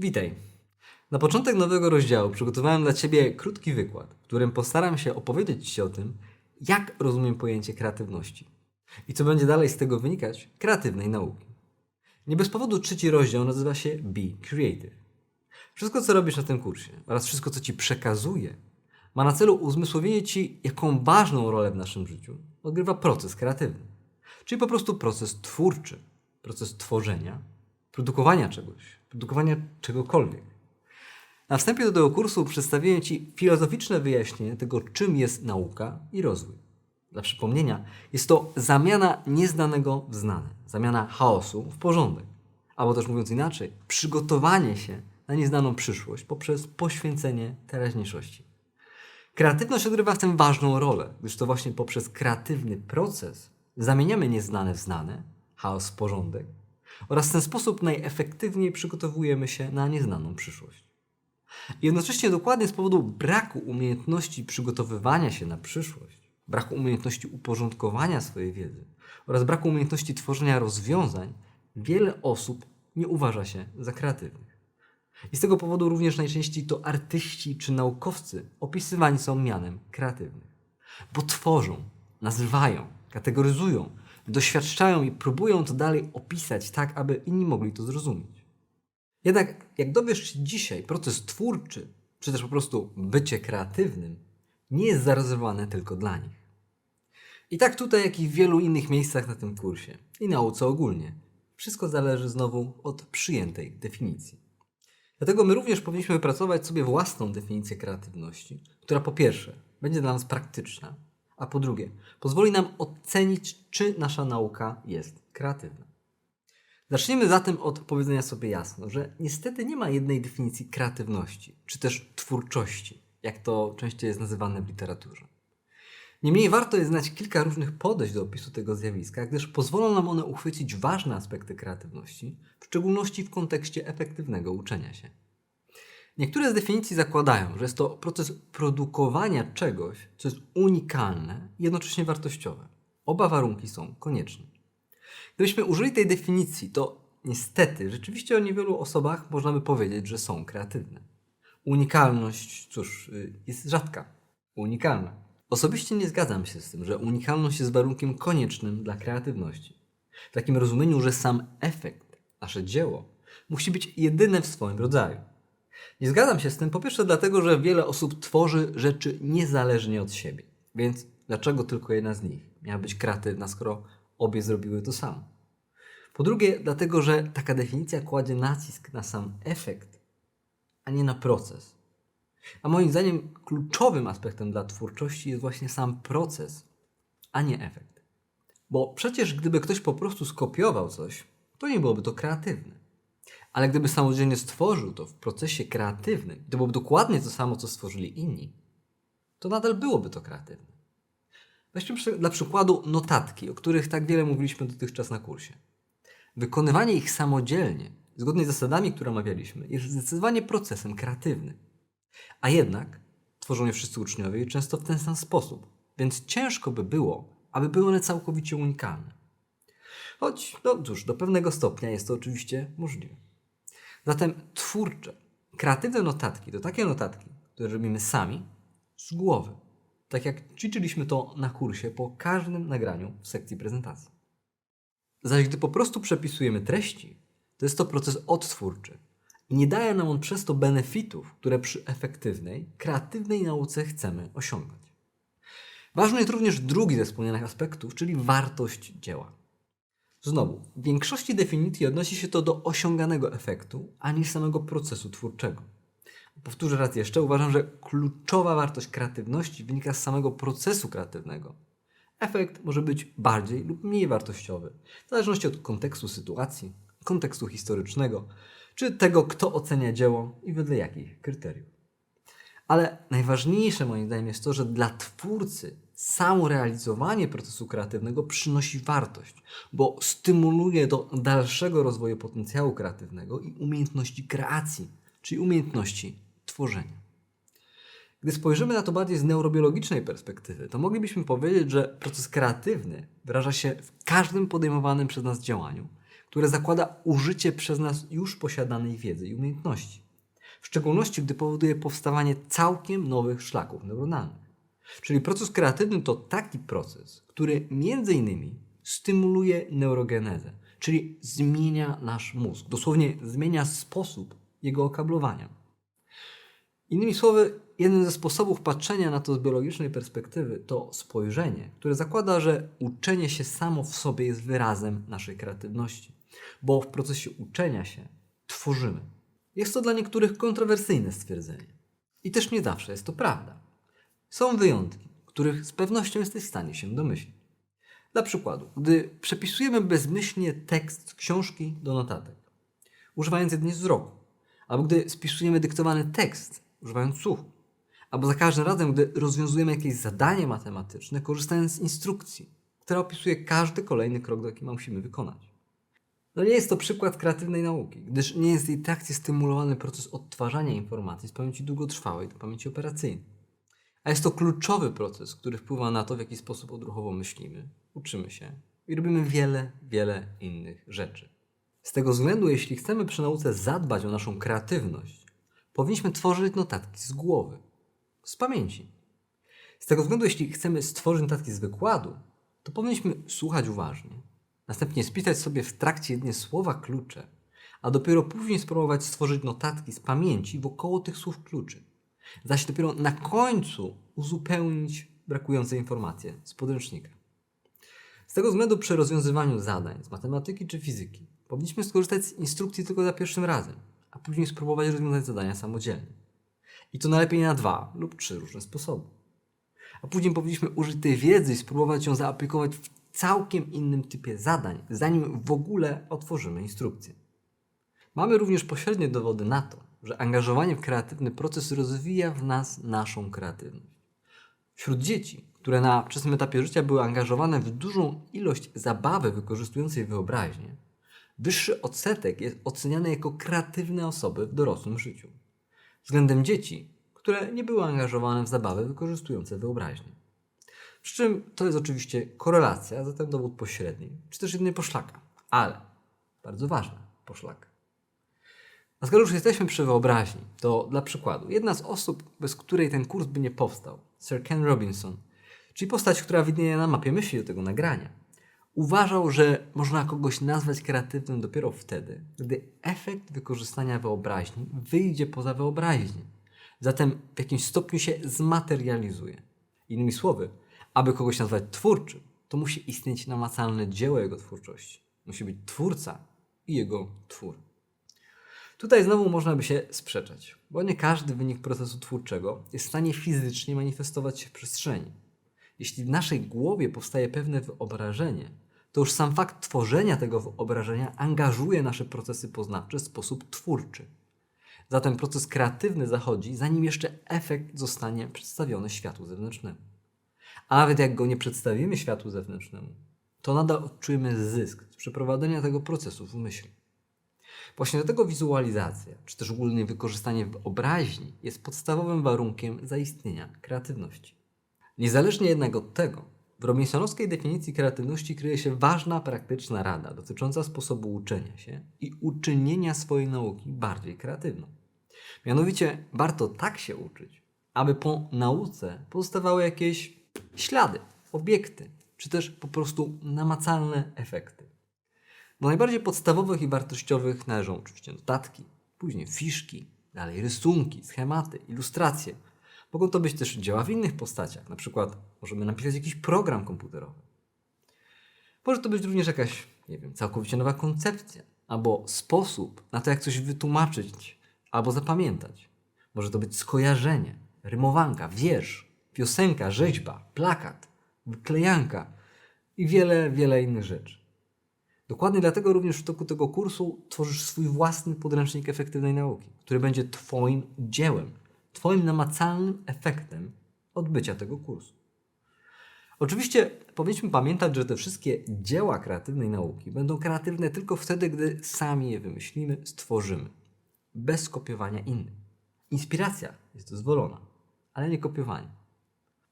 Witaj. Na początek nowego rozdziału przygotowałem dla Ciebie krótki wykład, w którym postaram się opowiedzieć Ci o tym, jak rozumiem pojęcie kreatywności i co będzie dalej z tego wynikać kreatywnej nauki. Nie bez powodu trzeci rozdział nazywa się Be Creative. Wszystko, co robisz na tym kursie oraz wszystko, co Ci przekazuję, ma na celu uzmysłowienie Ci, jaką ważną rolę w naszym życiu odgrywa proces kreatywny. Czyli po prostu proces twórczy, proces tworzenia, produkowania czegoś, produkowania czegokolwiek. Na wstępie do tego kursu przedstawiłem Ci filozoficzne wyjaśnienie tego, czym jest nauka i rozwój. Dla przypomnienia, jest to zamiana nieznanego w znane, zamiana chaosu w porządek. Albo też mówiąc inaczej, przygotowanie się na nieznaną przyszłość poprzez poświęcenie teraźniejszości. Kreatywność odgrywa w tym ważną rolę, gdyż to właśnie poprzez kreatywny proces zamieniamy nieznane w znane, chaos w porządek oraz w ten sposób najefektywniej przygotowujemy się na nieznaną przyszłość. Jednocześnie dokładnie z powodu braku umiejętności przygotowywania się na przyszłość, braku umiejętności uporządkowania swojej wiedzy oraz braku umiejętności tworzenia rozwiązań, wiele osób nie uważa się za kreatywnych. I z tego powodu również najczęściej to artyści czy naukowcy opisywani są mianem kreatywnych. Bo tworzą, nazywają, kategoryzują, doświadczają i próbują to dalej opisać tak, aby inni mogli to zrozumieć. Jednak jak dowiesz się dzisiaj, proces twórczy, czy też po prostu bycie kreatywnym, nie jest zarezerwowane tylko dla nich. I tak tutaj, jak i w wielu innych miejscach na tym kursie i nauce ogólnie, wszystko zależy znowu od przyjętej definicji. Dlatego my również powinniśmy wypracować sobie własną definicję kreatywności, która po pierwsze będzie dla nas praktyczna, a po drugie pozwoli nam ocenić, czy nasza nauka jest kreatywna. Zacznijmy zatem od powiedzenia sobie jasno, że niestety nie ma jednej definicji kreatywności, czy też twórczości, jak to częściej jest nazywane w literaturze. Niemniej warto jest znać kilka różnych podejść do opisu tego zjawiska, gdyż pozwolą nam one uchwycić ważne aspekty kreatywności, w szczególności w kontekście efektywnego uczenia się. Niektóre z definicji zakładają, że jest to proces produkowania czegoś, co jest unikalne i jednocześnie wartościowe. Oba warunki są konieczne. Gdybyśmy użyli tej definicji, to niestety rzeczywiście o niewielu osobach można by powiedzieć, że są kreatywne. Unikalność, cóż, y, jest rzadka, unikalna. Osobiście nie zgadzam się z tym, że unikalność jest warunkiem koniecznym dla kreatywności. W takim rozumieniu, że sam efekt, nasze dzieło, musi być jedyne w swoim rodzaju. Nie zgadzam się z tym po pierwsze dlatego, że wiele osób tworzy rzeczy niezależnie od siebie. Więc dlaczego tylko jedna z nich miała być kreatywna, skoro obie zrobiły to samo? Po drugie, dlatego, że taka definicja kładzie nacisk na sam efekt, a nie na proces. A moim zdaniem kluczowym aspektem dla twórczości jest właśnie sam proces, a nie efekt. Bo przecież gdyby ktoś po prostu skopiował coś, to nie byłoby to kreatywne. Ale gdyby samodzielnie stworzył to w procesie kreatywnym, to byłoby dokładnie to samo, co stworzyli inni, to nadal byłoby to kreatywne. Weźmy dla przykładu notatki, o których tak wiele mówiliśmy dotychczas na kursie. Wykonywanie ich samodzielnie, zgodnie z zasadami, które omawialiśmy, jest zdecydowanie procesem kreatywnym. A jednak tworzą je wszyscy uczniowie i często w ten sam sposób, więc ciężko by było, aby były one całkowicie unikalne. Choć, no cóż, do pewnego stopnia jest to oczywiście możliwe. Zatem twórcze, kreatywne notatki to takie notatki, które robimy sami, z głowy. Tak jak ćwiczyliśmy to na kursie po każdym nagraniu w sekcji prezentacji. Zaś gdy po prostu przepisujemy treści, to jest to proces odtwórczy i nie daje nam on przez to benefitów, które przy efektywnej, kreatywnej nauce chcemy osiągnąć. Ważny jest również drugi ze wspomnianych aspektów, czyli wartość dzieła. Znowu, w większości definicji odnosi się to do osiąganego efektu, a nie samego procesu twórczego. Powtórzę raz jeszcze, uważam, że kluczowa wartość kreatywności wynika z samego procesu kreatywnego. Efekt może być bardziej lub mniej wartościowy, w zależności od kontekstu sytuacji, kontekstu historycznego, czy tego, kto ocenia dzieło i wedle jakich kryteriów. Ale najważniejsze moim zdaniem jest to, że dla twórcy samo realizowanie procesu kreatywnego przynosi wartość, bo stymuluje do dalszego rozwoju potencjału kreatywnego i umiejętności kreacji, czyli umiejętności tworzenia. Gdy spojrzymy na to bardziej z neurobiologicznej perspektywy, to moglibyśmy powiedzieć, że proces kreatywny wyraża się w każdym podejmowanym przez nas działaniu, które zakłada użycie przez nas już posiadanej wiedzy i umiejętności. W szczególności, gdy powoduje powstawanie całkiem nowych szlaków neuronalnych. Czyli proces kreatywny to taki proces, który między innymi stymuluje neurogenezę, czyli zmienia nasz mózg, dosłownie zmienia sposób jego okablowania. Innymi słowy, jeden ze sposobów patrzenia na to z biologicznej perspektywy to spojrzenie, które zakłada, że uczenie się samo w sobie jest wyrazem naszej kreatywności, bo w procesie uczenia się tworzymy. Jest to dla niektórych kontrowersyjne stwierdzenie. I też nie zawsze jest to prawda. Są wyjątki, których z pewnością jesteś w stanie się domyślić. Dla przykładu, gdy przepisujemy bezmyślnie tekst z książki do notatek, używając jedynie wzroku, albo gdy spisujemy dyktowany tekst, używając słuchu, albo za każdym razem, gdy rozwiązujemy jakieś zadanie matematyczne, korzystając z instrukcji, która opisuje każdy kolejny krok, jaki musimy wykonać. No nie jest to przykład kreatywnej nauki, gdyż nie jest jej trakcie stymulowany proces odtwarzania informacji z pamięci długotrwałej do pamięci operacyjnej. A jest to kluczowy proces, który wpływa na to, w jaki sposób odruchowo myślimy, uczymy się i robimy wiele, wiele innych rzeczy. Z tego względu, jeśli chcemy przy nauce zadbać o naszą kreatywność, powinniśmy tworzyć notatki z głowy, z pamięci. Z tego względu, jeśli chcemy stworzyć notatki z wykładu, to powinniśmy słuchać uważnie, następnie spisać sobie w trakcie jedynie słowa klucze, a dopiero później spróbować stworzyć notatki z pamięci wokoło tych słów kluczy zaś dopiero na końcu uzupełnić brakujące informacje z podręcznika. Z tego względu przy rozwiązywaniu zadań z matematyki czy fizyki powinniśmy skorzystać z instrukcji tylko za pierwszym razem, a później spróbować rozwiązać zadania samodzielnie. I to najlepiej na dwa lub trzy różne sposoby. A później powinniśmy użyć tej wiedzy i spróbować ją zaaplikować w całkiem innym typie zadań, zanim w ogóle otworzymy instrukcję. Mamy również pośrednie dowody na to, że angażowanie w kreatywny proces rozwija w nas naszą kreatywność. Wśród dzieci, które na wczesnym etapie życia były angażowane w dużą ilość zabawy wykorzystującej wyobraźnię, wyższy odsetek jest oceniany jako kreatywne osoby w dorosłym życiu. Względem dzieci, które nie były angażowane w zabawy wykorzystujące wyobraźnię. Przy czym to jest oczywiście korelacja, zatem dowód pośredni, czy też jedynie poszlaka, ale bardzo ważna poszlaka. A skoro już jesteśmy przy wyobraźni, to dla przykładu, jedna z osób, bez której ten kurs by nie powstał, Sir Ken Robinson, czyli postać, która widnieje na mapie myśli do tego nagrania, uważał, że można kogoś nazwać kreatywnym dopiero wtedy, gdy efekt wykorzystania wyobraźni wyjdzie poza wyobraźnię. Zatem w jakimś stopniu się zmaterializuje. Innymi słowy, aby kogoś nazwać twórczym, to musi istnieć namacalne dzieło jego twórczości. Musi być twórca i jego twór. Tutaj znowu można by się sprzeczać, bo nie każdy wynik procesu twórczego jest w stanie fizycznie manifestować się w przestrzeni. Jeśli w naszej głowie powstaje pewne wyobrażenie, to już sam fakt tworzenia tego wyobrażenia angażuje nasze procesy poznawcze w sposób twórczy. Zatem proces kreatywny zachodzi, zanim jeszcze efekt zostanie przedstawiony światu zewnętrznemu. A nawet jak go nie przedstawimy światu zewnętrznemu, to nadal odczujemy zysk z przeprowadzenia tego procesu w myśli. Właśnie dlatego wizualizacja, czy też ogólnie wykorzystanie wyobraźni jest podstawowym warunkiem zaistnienia kreatywności. Niezależnie jednak od tego, w robinsonowskiej definicji kreatywności kryje się ważna praktyczna rada dotycząca sposobu uczenia się i uczynienia swojej nauki bardziej kreatywną. Mianowicie warto tak się uczyć, aby po nauce pozostawały jakieś ślady, obiekty, czy też po prostu namacalne efekty. Do najbardziej podstawowych i wartościowych należą oczywiście notatki, później fiszki, dalej rysunki, schematy, ilustracje. Mogą to być też dzieła w innych postaciach, na przykład możemy napisać jakiś program komputerowy. Może to być również jakaś, nie wiem, całkowicie nowa koncepcja, albo sposób na to, jak coś wytłumaczyć, albo zapamiętać. Może to być skojarzenie, rymowanka, wiersz, piosenka, rzeźba, plakat, wyklejanka i wiele, wiele innych rzeczy. Dokładnie dlatego również w toku tego kursu tworzysz swój własny podręcznik efektywnej nauki, który będzie Twoim dziełem, Twoim namacalnym efektem odbycia tego kursu. Oczywiście powinniśmy pamiętać, że te wszystkie dzieła kreatywnej nauki będą kreatywne tylko wtedy, gdy sami je wymyślimy, stworzymy, bez kopiowania innych. Inspiracja jest dozwolona, ale nie kopiowanie.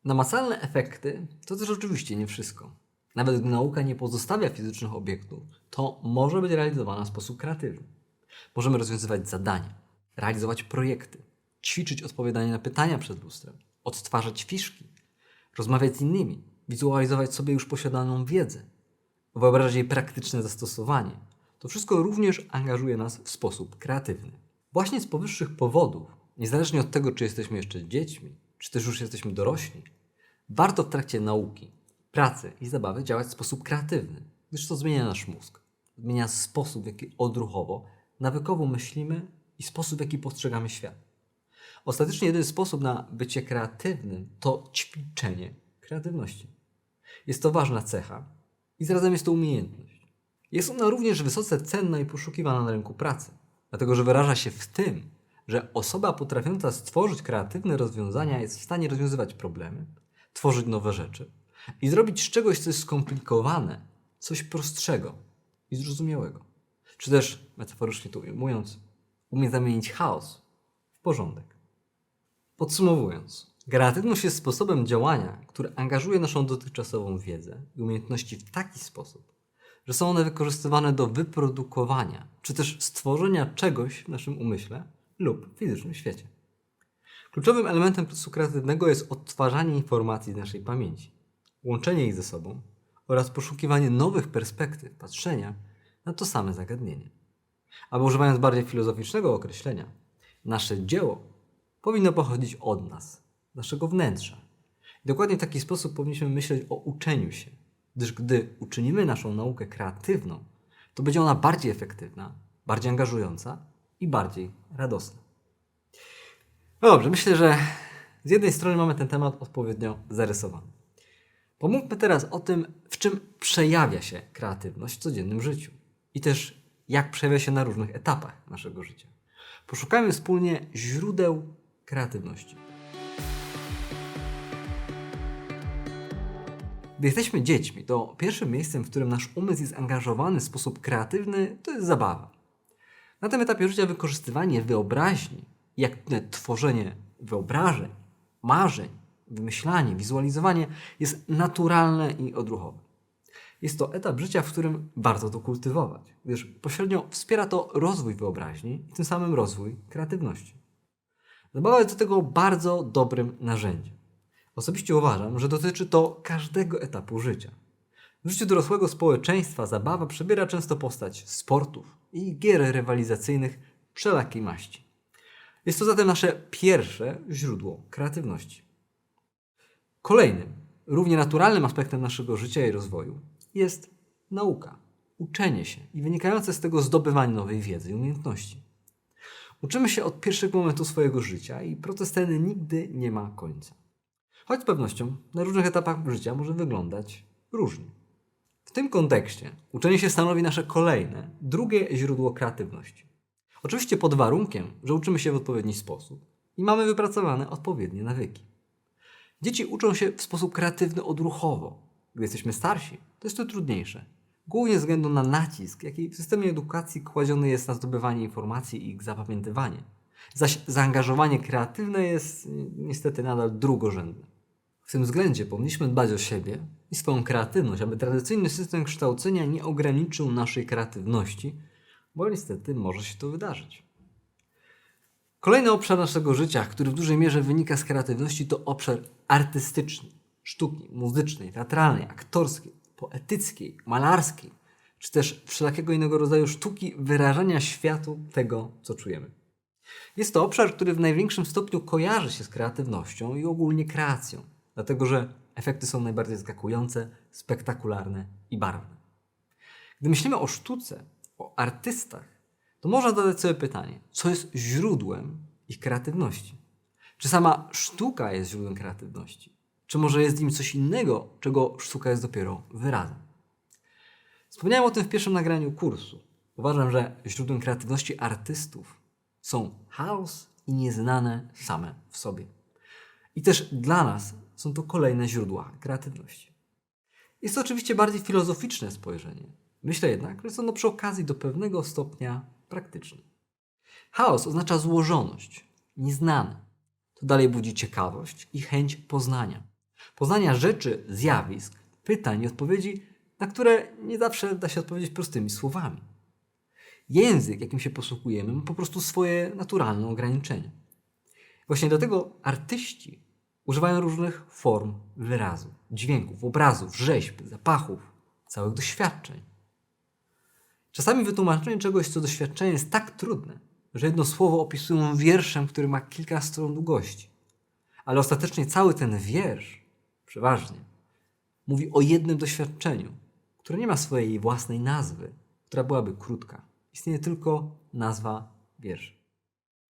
Namacalne efekty to też oczywiście nie wszystko. Nawet gdy nauka nie pozostawia fizycznych obiektów, to może być realizowana w sposób kreatywny. Możemy rozwiązywać zadania, realizować projekty, ćwiczyć odpowiadanie na pytania przed lustrem, odtwarzać fiszki, rozmawiać z innymi, wizualizować sobie już posiadaną wiedzę, wyobrażać jej praktyczne zastosowanie. To wszystko również angażuje nas w sposób kreatywny. Właśnie z powyższych powodów, niezależnie od tego, czy jesteśmy jeszcze dziećmi, czy też już jesteśmy dorośli, warto w trakcie nauki, pracy i zabawy działać w sposób kreatywny, gdyż to zmienia nasz mózg. Zmienia sposób, w jaki odruchowo, nawykowo myślimy i sposób, w jaki postrzegamy świat. Ostatecznie jedyny sposób na bycie kreatywnym to ćwiczenie kreatywności. Jest to ważna cecha i zarazem jest to umiejętność. Jest ona również wysoce cenna i poszukiwana na rynku pracy, dlatego że wyraża się w tym, że osoba potrafiąca stworzyć kreatywne rozwiązania jest w stanie rozwiązywać problemy, tworzyć nowe rzeczy i zrobić z czegoś, co jest skomplikowane, coś prostszego i zrozumiałego. Czy też, metaforycznie to ujmując, umie zamienić chaos w porządek. Podsumowując, kreatywność jest sposobem działania, który angażuje naszą dotychczasową wiedzę i umiejętności w taki sposób, że są one wykorzystywane do wyprodukowania czy też stworzenia czegoś w naszym umyśle lub fizycznym świecie. Kluczowym elementem procesu kreatywnego jest odtwarzanie informacji z naszej pamięci, łączenie ich ze sobą oraz poszukiwanie nowych perspektyw patrzenia na to same zagadnienie. Albo używając bardziej filozoficznego określenia, nasze dzieło powinno pochodzić od nas, naszego wnętrza. I dokładnie w taki sposób powinniśmy myśleć o uczeniu się, gdyż gdy uczynimy naszą naukę kreatywną, to będzie ona bardziej efektywna, bardziej angażująca i bardziej radosna. No dobrze, myślę, że z jednej strony mamy ten temat odpowiednio zarysowany. Pomówmy teraz o tym, w czym przejawia się kreatywność w codziennym życiu i też jak przejawia się na różnych etapach naszego życia. Poszukajmy wspólnie źródeł kreatywności. Gdy jesteśmy dziećmi, to pierwszym miejscem, w którym nasz umysł jest angażowany w sposób kreatywny, to jest zabawa. Na tym etapie życia wykorzystywanie wyobraźni, jak tworzenie wyobrażeń, marzeń, wymyślanie, wizualizowanie jest naturalne i odruchowe. Jest to etap życia, w którym warto to kultywować, gdyż pośrednio wspiera to rozwój wyobraźni i tym samym rozwój kreatywności. Zabawa jest do tego bardzo dobrym narzędziem. Osobiście uważam, że dotyczy to każdego etapu życia. W życiu dorosłego społeczeństwa zabawa przybiera często postać sportów i gier rywalizacyjnych wszelakiej maści. Jest to zatem nasze pierwsze źródło kreatywności. Kolejnym, równie naturalnym aspektem naszego życia i rozwoju jest nauka, uczenie się i wynikające z tego zdobywanie nowej wiedzy i umiejętności. Uczymy się od pierwszego momentu swojego życia i proces ten nigdy nie ma końca. Choć z pewnością na różnych etapach życia może wyglądać różnie. W tym kontekście uczenie się stanowi nasze kolejne, drugie źródło kreatywności. Oczywiście pod warunkiem, że uczymy się w odpowiedni sposób i mamy wypracowane odpowiednie nawyki. Dzieci uczą się w sposób kreatywny odruchowo. Gdy jesteśmy starsi, to jest to trudniejsze. Głównie ze względu na nacisk, jaki w systemie edukacji kładziony jest na zdobywanie informacji i ich zapamiętywanie. Zaś zaangażowanie kreatywne jest niestety nadal drugorzędne. W tym względzie powinniśmy dbać o siebie i swoją kreatywność, aby tradycyjny system kształcenia nie ograniczył naszej kreatywności, bo niestety może się to wydarzyć. Kolejny obszar naszego życia, który w dużej mierze wynika z kreatywności, to obszar artystyczny, sztuki muzycznej, teatralnej, aktorskiej, poetyckiej, malarskiej, czy też wszelakiego innego rodzaju sztuki wyrażania światu tego, co czujemy. Jest to obszar, który w największym stopniu kojarzy się z kreatywnością i ogólnie kreacją, dlatego że efekty są najbardziej zaskakujące, spektakularne i barwne. Gdy myślimy o sztuce, o artystach, to można zadać sobie pytanie, co jest źródłem ich kreatywności? Czy sama sztuka jest źródłem kreatywności? Czy może jest nim coś innego, czego sztuka jest dopiero wyrazem? Wspomniałem o tym w pierwszym nagraniu kursu. Uważam, że źródłem kreatywności artystów są chaos i nieznane same w sobie. I też dla nas są to kolejne źródła kreatywności. Jest to oczywiście bardziej filozoficzne spojrzenie. Myślę jednak, że jest ono przy okazji do pewnego stopnia praktyczne. Chaos oznacza złożoność, nieznane. To dalej budzi ciekawość i chęć poznania. Poznania rzeczy, zjawisk, pytań i odpowiedzi, na które nie zawsze da się odpowiedzieć prostymi słowami. Język, jakim się posługujemy, ma po prostu swoje naturalne ograniczenia. Właśnie dlatego artyści używają różnych form wyrazu, dźwięków, obrazów, rzeźb, zapachów, całych doświadczeń. Czasami wytłumaczenie czegoś, co doświadczenie jest tak trudne, że jedno słowo opisują wierszem, który ma kilka stron długości. Ale ostatecznie cały ten wiersz, przeważnie, mówi o jednym doświadczeniu, które nie ma swojej własnej nazwy, która byłaby krótka. Istnieje tylko nazwa wiersza.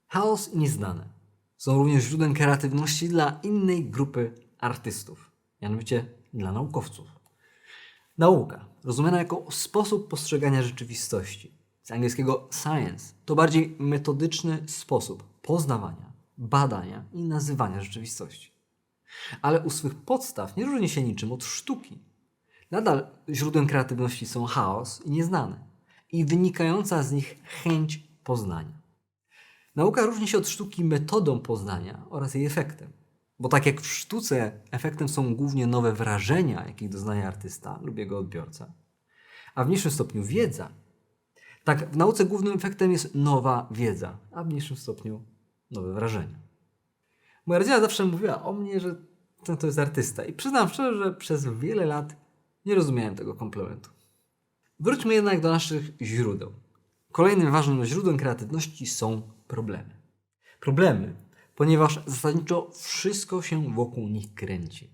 Chaos i nieznane są również źródłem kreatywności dla innej grupy artystów, mianowicie dla naukowców. Nauka, rozumiana jako sposób postrzegania rzeczywistości, z angielskiego science, to bardziej metodyczny sposób poznawania, badania i nazywania rzeczywistości. Ale u swych podstaw nie różni się niczym od sztuki. Nadal źródłem kreatywności są chaos i nieznane i wynikająca z nich chęć poznania. Nauka różni się od sztuki metodą poznania oraz jej efektem. Bo tak jak w sztuce efektem są głównie nowe wrażenia, jakich doznaje artysta lub jego odbiorca, a w mniejszym stopniu wiedza, tak w nauce głównym efektem jest nowa wiedza, a w mniejszym stopniu nowe wrażenia. Moja rodzina zawsze mówiła o mnie, że ten to jest artysta i przyznam szczerze, że przez wiele lat nie rozumiałem tego komplementu. Wróćmy jednak do naszych źródeł. Kolejnym ważnym źródłem kreatywności są problemy. Problemy, ponieważ zasadniczo wszystko się wokół nich kręci.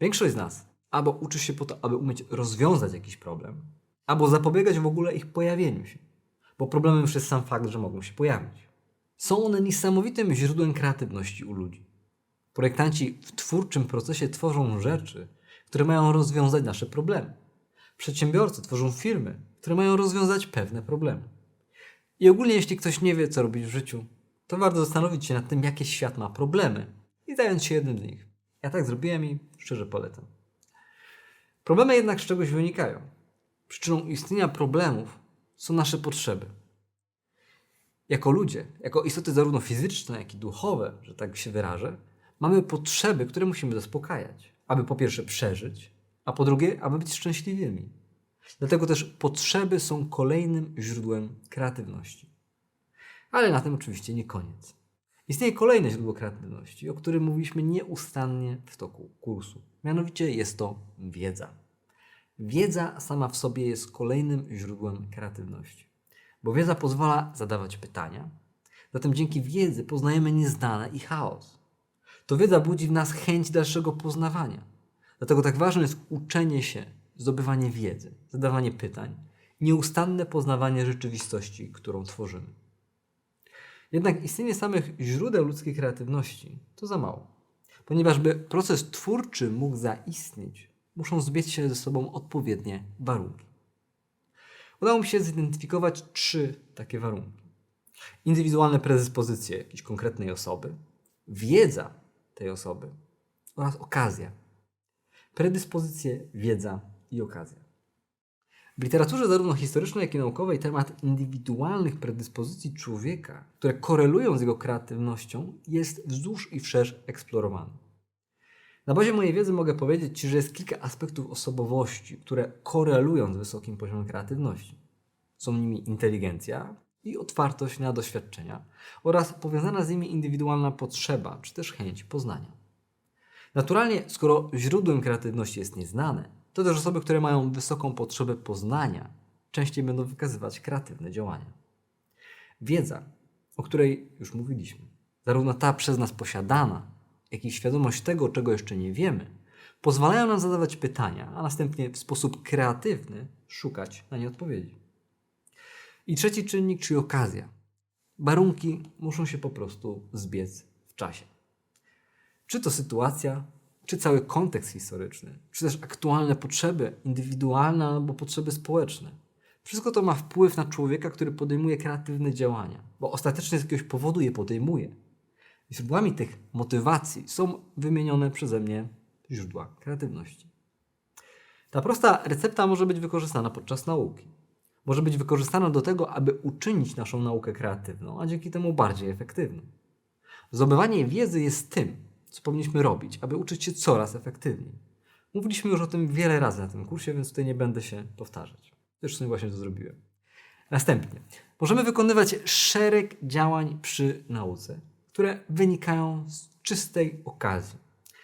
Większość z nas albo uczy się po to, aby umieć rozwiązać jakiś problem, albo zapobiegać w ogóle ich pojawieniu się, bo problemem już jest sam fakt, że mogą się pojawić. Są one niesamowitym źródłem kreatywności u ludzi. Projektanci w twórczym procesie tworzą rzeczy, które mają rozwiązać nasze problemy. Przedsiębiorcy tworzą firmy, które mają rozwiązać pewne problemy. I ogólnie, jeśli ktoś nie wie, co robić w życiu, to warto zastanowić się nad tym, jakie świat ma problemy i zająć się jednym z nich. Ja tak zrobiłem i szczerze polecam. Problemy jednak z czegoś wynikają. Przyczyną istnienia problemów są nasze potrzeby. Jako ludzie, jako istoty zarówno fizyczne, jak i duchowe, że tak się wyrażę, mamy potrzeby, które musimy zaspokajać, aby po pierwsze przeżyć, a po drugie, aby być szczęśliwymi. Dlatego też potrzeby są kolejnym źródłem kreatywności. Ale na tym oczywiście nie koniec. Istnieje kolejne źródło kreatywności, o którym mówiliśmy nieustannie w toku kursu. Mianowicie jest to wiedza. Wiedza sama w sobie jest kolejnym źródłem kreatywności, bo wiedza pozwala zadawać pytania, zatem dzięki wiedzy poznajemy nieznane i chaos. To wiedza budzi w nas chęć dalszego poznawania. Dlatego tak ważne jest uczenie się, zdobywanie wiedzy, zadawanie pytań, nieustanne poznawanie rzeczywistości, którą tworzymy. Jednak istnienie samych źródeł ludzkiej kreatywności to za mało, ponieważ by proces twórczy mógł zaistnieć, muszą zbiec się ze sobą odpowiednie warunki. Udało mi się zidentyfikować trzy takie warunki: indywidualne predyspozycje jakiejś konkretnej osoby, wiedza tej osoby oraz okazja. Predyspozycje, wiedza i okazja. W literaturze zarówno historycznej, jak i naukowej temat indywidualnych predyspozycji człowieka, które korelują z jego kreatywnością, jest wzdłuż i wszerz eksplorowany. Na bazie mojej wiedzy mogę powiedzieć Ci, że jest kilka aspektów osobowości, które korelują z wysokim poziomem kreatywności. Są nimi inteligencja i otwartość na doświadczenia oraz powiązana z nimi indywidualna potrzeba czy też chęć poznania. Naturalnie, skoro źródłem kreatywności jest nieznane, to też osoby, które mają wysoką potrzebę poznania, częściej będą wykazywać kreatywne działania. Wiedza, o której już mówiliśmy, zarówno ta przez nas posiadana, jak i świadomość tego, czego jeszcze nie wiemy, pozwalają nam zadawać pytania, a następnie w sposób kreatywny szukać na nie odpowiedzi. I trzeci czynnik, czyli okazja. Warunki muszą się po prostu zbiec w czasie. Czy to sytuacja, czy cały kontekst historyczny, czy też aktualne potrzeby indywidualne albo potrzeby społeczne. Wszystko to ma wpływ na człowieka, który podejmuje kreatywne działania, bo ostatecznie z jakiegoś powodu je podejmuje. I źródłami tych motywacji są wymienione przeze mnie źródła kreatywności. Ta prosta recepta może być wykorzystana podczas nauki. Może być wykorzystana do tego, aby uczynić naszą naukę kreatywną, a dzięki temu bardziej efektywną. Zdobywanie wiedzy jest tym, co powinniśmy robić, aby uczyć się coraz efektywniej. Mówiliśmy już o tym wiele razy na tym kursie, więc tutaj nie będę się powtarzać. Zresztą właśnie to zrobiłem. Następnie, możemy wykonywać szereg działań przy nauce, które wynikają z czystej okazji.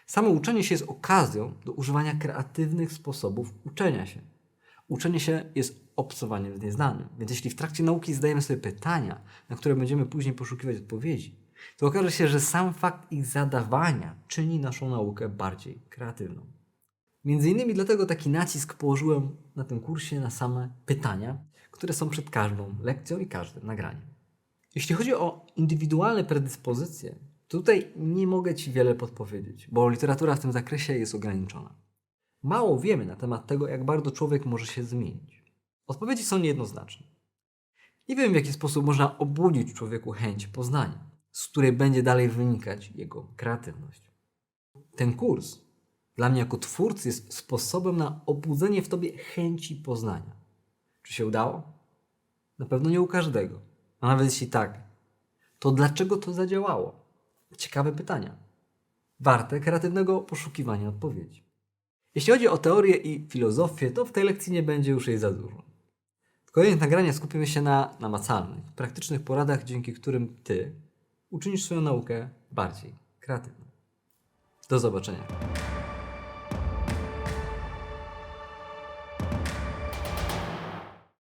Samo uczenie się jest okazją do używania kreatywnych sposobów uczenia się. Uczenie się jest obcowaniem z nieznanym, więc jeśli w trakcie nauki zadajemy sobie pytania, na które będziemy później poszukiwać odpowiedzi, to okaże się, że sam fakt ich zadawania czyni naszą naukę bardziej kreatywną. Między innymi dlatego taki nacisk położyłem na tym kursie na same pytania, które są przed każdą lekcją i każdym nagraniem. Jeśli chodzi o indywidualne predyspozycje, to tutaj nie mogę Ci wiele podpowiedzieć, bo literatura w tym zakresie jest ograniczona. Mało wiemy na temat tego, jak bardzo człowiek może się zmienić. Odpowiedzi są niejednoznaczne. Nie wiem, w jaki sposób można obudzić człowieku chęć poznania, z której będzie dalej wynikać jego kreatywność. Ten kurs dla mnie jako twórcy jest sposobem na obudzenie w tobie chęci poznania. Czy się udało? Na pewno nie u każdego. A nawet jeśli tak, to dlaczego to zadziałało? Ciekawe pytania. Warte kreatywnego poszukiwania odpowiedzi. Jeśli chodzi o teorię i filozofię, to w tej lekcji nie będzie już jej za dużo. W kolejnych nagraniach skupimy się na namacalnych, praktycznych poradach, dzięki którym Ty uczynisz swoją naukę bardziej kreatywną. Do zobaczenia.